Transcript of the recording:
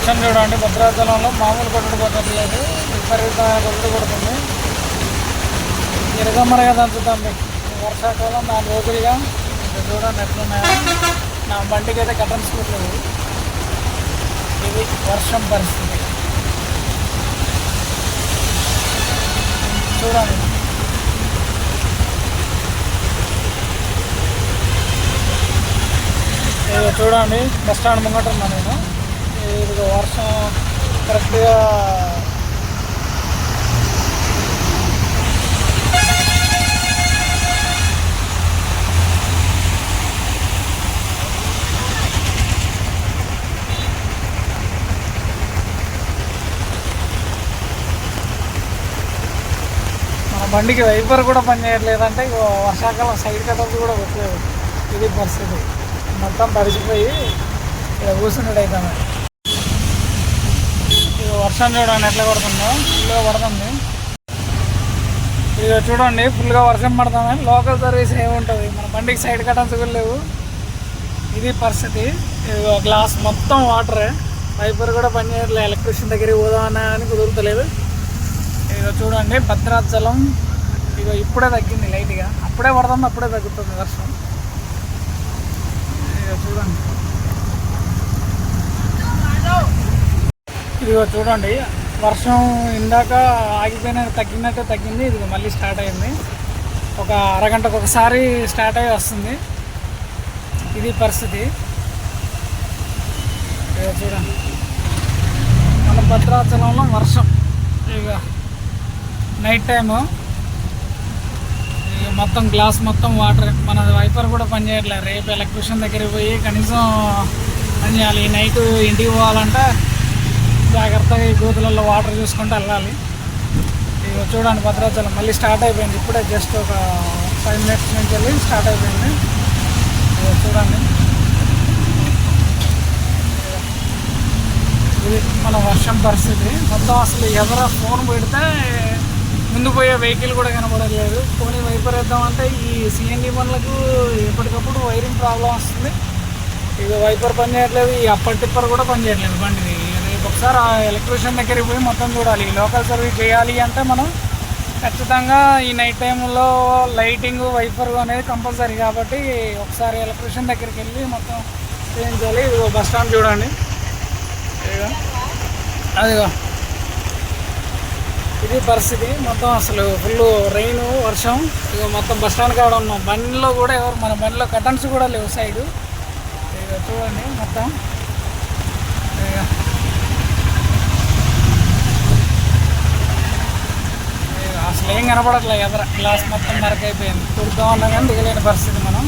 వర్షం చూడండి భద్రాచలంలో మామూలు కొట్టుడు కొట్టట్లేదు విపరీతమైన కొట్టుడు కొడుతుంది. ఇరగమ్మరగా దంచుతుంది. వర్షాకాలం నాలుగు రోజులుగా. ఇంకా చూడండి ఎట్లున్నాయో. నా బండికి అయితే కటన్స్ కుట్టలేదు ఇది వర్షం పరిస్థితి. చూడండి. చూడండి బస్ స్టాండ్ ముంగట ఉన్నా నేను. కరెక్ట్గా బండికి వైపర్ కూడా పనిచేయట్లేదంటే చేయట్లేదంటే వర్షాకాలం సైడ్ కట్టర్స్ కూడా పెట్టలేదు ఇది పరిస్థితి. మొత్తం పరిచిపోయి ఇక్కడ కూర్చున్నట్టయితే అయితే మరి. వర్షం చూడండి ఎట్లా పడుతుందో ఫుల్గా పడుతుంది. ఇక చూడండి ఫుల్గా వర్షం పడుతుంది. లోకల్ సర్వీస్ ఏముంటుంది మన బండికి సైడ్ కట్టన్స్ కూడా లేవు. ఇది పరిస్థితి. ఇదిగో గ్లాస్ మొత్తం వాటరే పైపర్ కూడా పనిచేయట్లేదు ఎలక్ట్రిషియన్ దగ్గరికి పోదామన్నా అని కుదురుతలేదు. ఇదిగో చూడండి భద్రాచలం. ఇదిగో ఇప్పుడే తగ్గింది లైట్గా అప్పుడే పడుతుంది అప్పుడే తగ్గుతుంది వర్షం. ఇదిగో చూడండి. ఇదిగో చూడండి వర్షం ఇందాక ఆగిపోయిన తగ్గినట్టే తగ్గింది ఇది మళ్ళీ స్టార్ట్ అయింది. ఒక అరగంటకు ఒకసారి స్టార్ట్ అయ్యి వస్తుంది. ఇది పరిస్థితి. చూడండి. మన భద్రాచలంలో వర్షం. ఇక నైట్ టైము ఇక మొత్తం గ్లాస్ మొత్తం వాటర్ మన వైపర్ కూడా పనిచేయట్లేదు రేపు ఎలక్ట్రిషియన్ దగ్గరికి పోయి కనీసం పని చేయాలి. ఈ నైట్ ఇంటికి పోవాలంటే జాగ్రత్తగా ఈ గోతులలో వాటర్ చూసుకుంటూ వెళ్ళాలి. ఇక చూడండి భద్రాచలం మళ్ళీ స్టార్ట్ అయిపోయింది. ఇప్పుడే జస్ట్ ఒక ఫైవ్ మినిట్స్ నుంచి వెళ్ళి స్టార్ట్ అయిపోయింది. ఇక చూడండి. ఇది మన వర్షం పరిస్థితి. మొత్తం అసలు ఎవర ఫోన్ పెడితే ముందు పోయే వెహికల్ కూడా కనబడలేదు ఫోన్ వైపర్ వేద్దామంటే ఈ సిఎన్జి పనులకు ఎప్పటికప్పుడు వైరింగ్ ప్రాబ్లం వస్తుంది. ఇది వైపర్ పని చేయట్లేదు ఈ అప్పర్ టిప్పర్ కూడా పని చేయట్లేదు బండిది. ఒకసారి ఆ ఎలక్ట్రీషియన్ దగ్గరికి పోయి మొత్తం చూడాలి. లోకల్ సర్వీస్ చేయాలి అంటే మనం ఖచ్చితంగా ఈ నైట్ టైంలో లైటింగ్ వైపర్ అనేది కంపల్సరీ కాబట్టి ఒకసారి ఎలక్ట్రీషియన్ దగ్గరికి వెళ్ళి మొత్తం చేయించాలి ఇదిగో బస్ స్టాండ్ చూడండి. అదిగో. ఇది పరిస్థితి. మొత్తం అసలు ఫుల్ రెయిన్ వర్షం. ఇక మొత్తం బస్ స్టాండ్ కాడ ఉన్నాం బండిలో కూడా ఎవరు మన బండిలో కటన్స్ కూడా లేవు సైడు చూడండి మొత్తం ఇక ఇక అసలు ఏం కనపడట్లేదు ఎదర. గ్లాస్ మొత్తం మరకైపోయింది కుడుతా కానీ దిగలేని పరిస్థితి మనం.